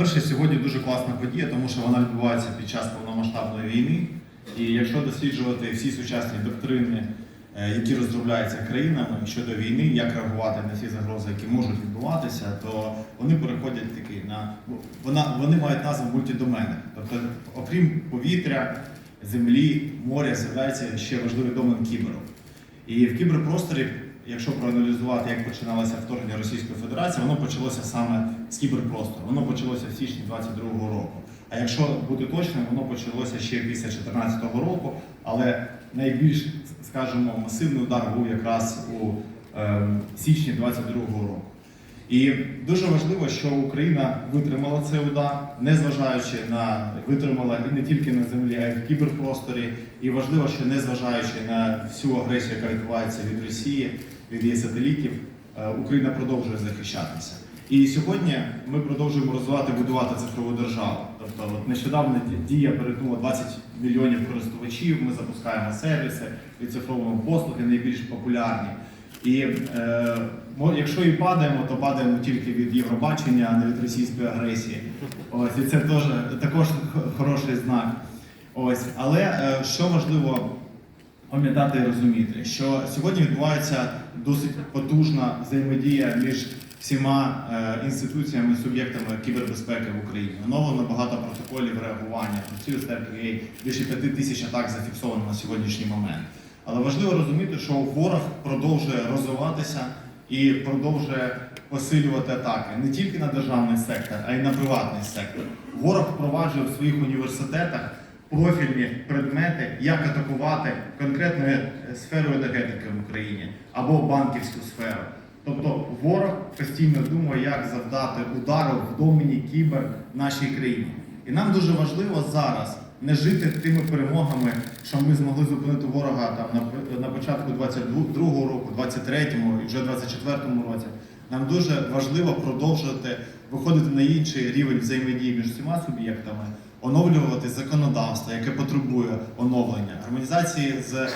По-перше, сьогодні дуже класна подія, тому що вона відбувається під час повномасштабної війни. І якщо досліджувати всі сучасні доктрини, е, які розробляються країнами щодо війни, як реагувати на ці загрози, які можуть відбуватися, то вони переходять таки на вона вони мають назву мультидомени. Тобто, окрім повітря, землі, моря, з'являється ще важливий домен кіберу. І в кіберпросторі, якщо проаналізувати, як починалося вторгнення Російської Федерації, воно почалося саме з кіберпростору. Воно почалося в січні 22-го року. А якщо бути точним, воно почалося ще після 2014 року, але найбільш, скажімо, масивний удар був якраз у ем, січні 22-го року. І дуже важливо, що Україна витримала цей удар, незважаючи на витримала і не тільки на землі, а й в кіберпросторі. І важливо, що незважаючи на всю агресію, яка відбувається від Росії, від її сателітів, е, Україна продовжує захищатися. І сьогодні ми продовжуємо розвивати, будувати цифрову державу. Тобто, от нещодавно дія перетнула 20 мільйонів користувачів. Ми запускаємо сервіси, і відцифровуємо послуги найбільш популярні. І е, якщо і падаємо, то падаємо тільки від Євробачення, а не від російської агресії. Ось і це теж також хороший знак. Ось, але е, що важливо пам'ятати і розуміти, що сьогодні відбувається досить потужна взаємодія між всіма е, інституціями, суб'єктами кібербезпеки в Україні. Оновлено багато протоколів реагування. Працює більше п'яти тисяч атак зафіксовано на сьогоднішній момент. Але важливо розуміти, що ворог продовжує розвиватися і продовжує посилювати атаки не тільки на державний сектор, а й на приватний сектор. Ворог впроваджує в своїх університетах профільні предмети, як атакувати конкретною сферою енергетики в Україні або банківську сферу. Тобто ворог постійно думає, як завдати удару в домені кібер нашій країні. І нам дуже важливо зараз не жити тими перемогами, що ми змогли зупинити ворога там на початку 22-го року, 23-му і вже 24-му році. Нам дуже важливо продовжувати виходити на інший рівень взаємодії між всіма суб'єктами, оновлювати законодавство, яке потребує оновлення, гармонізації з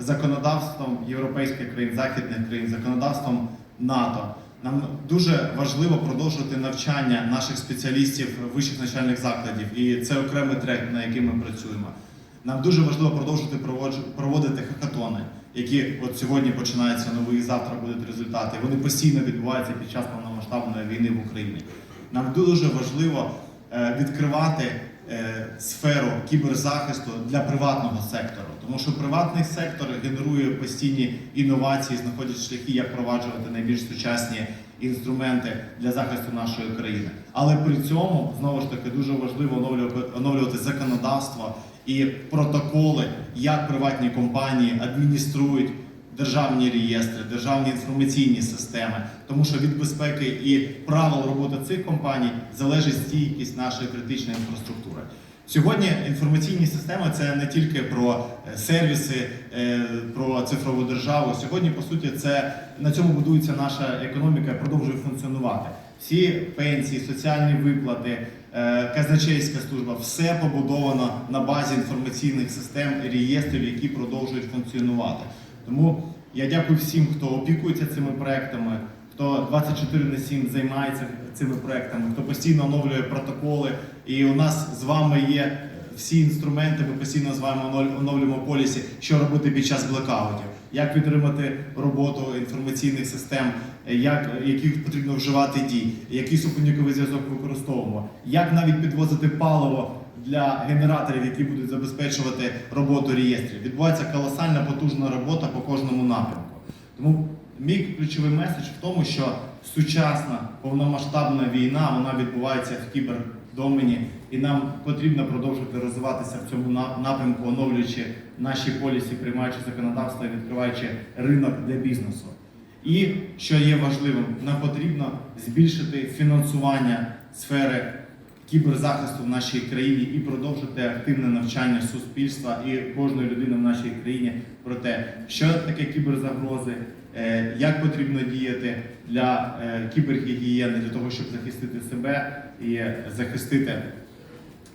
законодавством європейських країн, західних країн, законодавством НАТО. Нам дуже важливо продовжувати навчання наших спеціалістів вищих навчальних закладів, і це окремий трек, на який ми працюємо. Нам дуже важливо продовжувати проводити хакатони, які от сьогодні починаються нові, завтра будуть результати. Вони постійно відбуваються під час повномасштабної війни в Україні. Нам дуже важливо е, відкривати сферу кіберзахисту для приватного сектору, тому що приватний сектор генерує постійні інновації, знаходять шляхи, як впроваджувати найбільш сучасні інструменти для захисту нашої країни. Але при цьому знову ж таки дуже важливо оновлювати законодавство і протоколи, як приватні компанії адмініструють державні реєстри, державні інформаційні системи, тому що від безпеки і правил роботи цих компаній залежить стійкість нашої критичної інфраструктури. Сьогодні інформаційні системи це не тільки про е, сервіси, е, про цифрову державу. Сьогодні, по суті, це на цьому будується наша економіка, продовжує функціонувати. Всі пенсії, соціальні виплати, е, казначейська служба все побудовано на базі інформаційних систем і реєстрів, які продовжують функціонувати. Тому я дякую всім, хто опікується цими проектами, хто 24 на 7 займається цими проектами, хто постійно оновлює протоколи. І у нас з вами є всі інструменти. Ми постійно з вами оновлюємо полісі, що робити під час блекаутів, як підтримати роботу інформаційних систем, як яких потрібно вживати дій, який супутниковий зв'язок використовуємо, як навіть підвозити паливо для генераторів, які будуть забезпечувати роботу реєстрів. Відбувається колосальна потужна робота по кожному напрямку. Тому мій ключовий меседж в тому, що сучасна повномасштабна війна вона відбувається в кібердомені, і нам потрібно продовжувати розвиватися в цьому напрямку, оновлюючи наші полісі, приймаючи законодавство і відкриваючи ринок для бізнесу. І що є важливим, нам потрібно збільшити фінансування сфери кіберзахисту в нашій країні і продовжити активне навчання суспільства і кожної людини в нашій країні про те, що таке кіберзагрози, е, як потрібно діяти для е, кібергігієни, для того, щоб захистити себе і захистити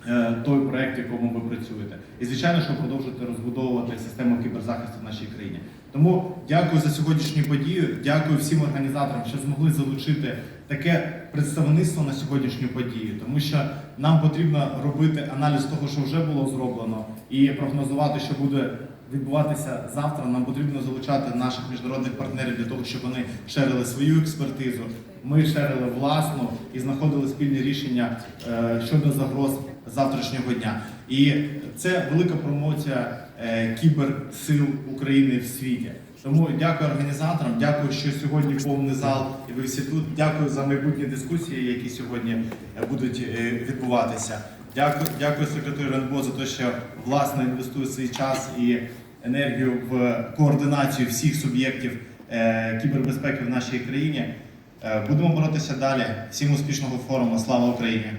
е, той проект, в якому ви працюєте. І звичайно, що продовжувати розбудовувати систему кіберзахисту в нашій країні. Тому дякую за сьогоднішню подію. Дякую всім організаторам, що змогли залучити таке представництво на сьогоднішню подію, тому що нам потрібно робити аналіз того, що вже було зроблено, і прогнозувати, що буде відбуватися завтра. Нам потрібно залучати наших міжнародних партнерів для того, щоб вони шерили свою експертизу. Ми шерили власну і знаходили спільні рішення е, щодо загроз завтрашнього дня. І це велика промоція е, кіберсил України в світі. Тому дякую організаторам, дякую, що сьогодні повний зал і ви всі тут. Дякую за майбутні дискусії, які сьогодні е, будуть е, відбуватися. Дякую, дякую секретарю РНБО за те, що власне інвестує свій час і енергію в координацію всіх суб'єктів кібербезпеки в нашій країні. Будемо боротися далі. Всім успішного форуму. Слава Україні!